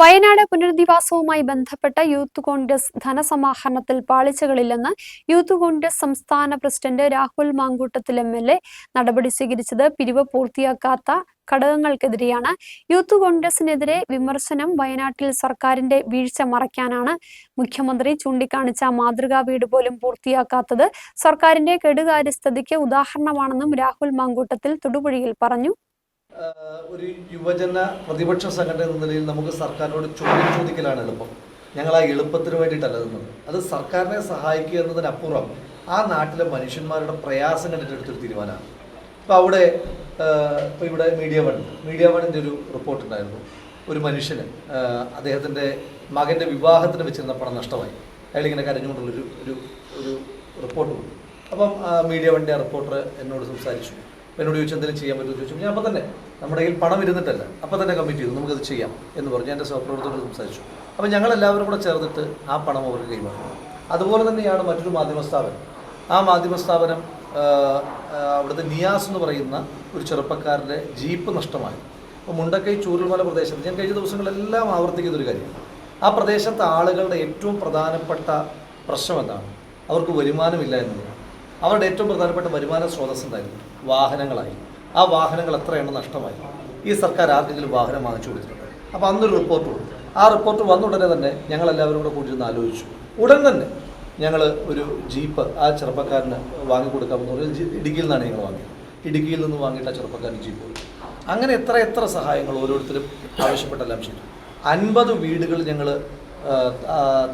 വയനാട് പുനരധിവാസവുമായി ബന്ധപ്പെട്ട യൂത്ത് കോൺഗ്രസ് ധനസമാഹരണത്തിൽ പാളിച്ചകളില്ലെന്ന് യൂത്ത് കോൺഗ്രസ് സംസ്ഥാന president Rahul Mankoottathil M L A നടപടി സ്വീകരിച്ചത് പിരിവ് പൂർത്തിയാക്കാത്ത ഘടകങ്ങൾക്കെതിരെയാണ്. യൂത്ത് കോൺഗ്രസിനെതിരെ വിമർശനം വയനാട്ടിൽ സർക്കാരിന്റെ വീഴ്ച മറയ്ക്കാനാണ് മുഖ്യമന്ത്രി ചൂണ്ടിക്കാണിച്ച മാതൃകാ വീട് പോലും പൂർത്തിയാക്കാത്തത്. സർക്കാരിന്റെ കെടുകാര്യസ്ഥതയ്ക്ക് ഉദാഹരണമാണെന്നും രാഹുൽ മാങ്കൂട്ടത്തിൽ തൊടുപുഴയിൽ പറഞ്ഞു. ഒരു യുവജന പ്രതിപക്ഷ സംഘടന എന്ന നിലയിൽ നമുക്ക് സർക്കാരിനോട് ചോദ്യം ചോദിക്കലാണ് എളുപ്പം. ഞങ്ങൾ ആ എളുപ്പത്തിന് വേണ്ടിയിട്ടല്ല നിന്നത്. അത് സർക്കാരിനെ സഹായിക്കുക എന്നതിനപ്പുറം ആ നാട്ടിലെ മനുഷ്യന്മാരുടെ പ്രയാസം കണ്ടിട്ട് തീരുമാനമാണ്. ഇപ്പോൾ അവിടെ ഇപ്പോൾ ഇവിടെ മീഡിയ വൺ മീഡിയ വണ്ണിന്റെ ഒരു റിപ്പോർട്ട് ഉണ്ടായിരുന്നു. ഒരു മനുഷ്യന് അദ്ദേഹത്തിന്റെ മകന്റെ വിവാഹത്തിന് വെച്ചിരുന്ന പണം നഷ്ടമായി. അയാളിങ്ങനെ കരഞ്ഞുകൊണ്ടുള്ളൊരു ഒരു ഒരു റിപ്പോർട്ട് കൊടുത്തു. അപ്പം മീഡിയ വണ്ണിന്റെ റിപ്പോർട്ടർ എന്നോട് സംസാരിച്ചു. എന്നോട് ചോദിച്ചു എന്തെങ്കിലും ചെയ്യാൻ പറ്റുമോ ചോദിച്ചു ഞാൻ അപ്പം തന്നെ നമ്മുടെ കയ്യിൽ പണം ഇരുന്നിട്ടല്ല. അപ്പം തന്നെ കമ്മിറ്റ് ചെയ്തു. നമുക്കത് ചെയ്യാം എന്ന് പറഞ്ഞു. എന്റെ സഹപ്രവർത്തകരോട് സംസാരിച്ചു. അപ്പം ഞങ്ങളെല്ലാവരും കൂടെ ചേർന്നിട്ട് ആ പണം അവർക്ക് കൈമാറി. അതുപോലെ തന്നെയാണ് മറ്റൊരു മാധ്യമ സ്ഥാപനം. ആ മാധ്യമ സ്ഥാപനം അവിടുത്തെ നിയാസ് എന്ന് പറയുന്ന ഒരു ചെറുപ്പക്കാരന്റെ ജീപ്പ് നഷ്ടമായി. അപ്പോൾ മുണ്ടക്കൈ ചൂരൽമല പ്രദേശത്ത് ഞാൻ കഴിഞ്ഞ ദിവസങ്ങളെല്ലാം ആവർത്തിക്കുന്ന ഒരു കാര്യം. ആ പ്രദേശത്തെ ആളുകളുടെ ഏറ്റവും പ്രധാനപ്പെട്ട പ്രശ്നം എന്താണ്? അവർക്ക് വരുമാനമില്ല എന്നുള്ളതാണ്. അവരുടെ ഏറ്റവും പ്രധാനപ്പെട്ട വരുമാന സ്രോതസ് ഉണ്ടായിരുന്നു വാഹനങ്ങളായി. ആ വാഹനങ്ങൾ എത്രയാണ് നഷ്ടമായി? ഈ സർക്കാർ ആർക്കെങ്കിലും വാഹനം വാങ്ങിച്ചു കൊടുത്തിട്ടുണ്ട്? അപ്പോൾ അന്നൊരു റിപ്പോർട്ട് കൊടുത്തു ആ റിപ്പോർട്ട് വന്ന ഉടനെ തന്നെ ഞങ്ങൾ എല്ലാവരും കൂടെ കൂടിയിരുന്ന് ആലോചിച്ചു. ഉടൻ തന്നെ ഞങ്ങൾ ഒരു ജീപ്പ് ആ ചെറുപ്പക്കാരന് വാങ്ങിക്കൊടുക്കാമെന്ന് പറഞ്ഞാൽ ഇടുക്കിയിൽ നിന്നാണ് ഞങ്ങൾ വാങ്ങിയത്. ഇടുക്കിയിൽ നിന്ന് വാങ്ങിയിട്ട് ആ ചെറുപ്പക്കാരൻ ജീപ്പ് കൊടുത്തു. അങ്ങനെ എത്ര എത്ര സഹായങ്ങൾ ഓരോരുത്തരും ആവശ്യപ്പെട്ടെല്ലാം ചെയ്തു. അൻപത് വീടുകൾ ഞങ്ങൾ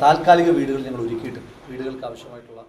താൽക്കാലിക വീടുകൾ ഞങ്ങൾ ഒരുക്കിയിട്ടുണ്ട് വീടുകൾക്ക് ആവശ്യമായിട്ടുള്ള